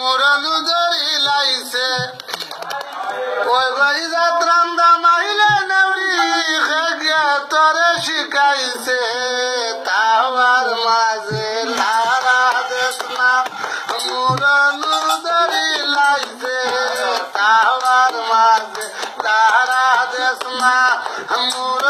মুরনু ধরি লাইছে। ওই বাড়ি যাত্রাম দামাইলে নেউরি খেগে তরে শিখাইছে তাওয়ার মাঝে লারা দেশ না ধরি লাইছে। তাওয়ার মাঝে লারা দেশ না মুরনু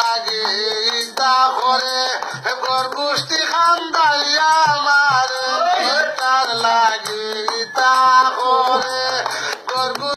লাগে ইন্দা করে গোর গুষ্টি খান্দাই আমার। তার লাগে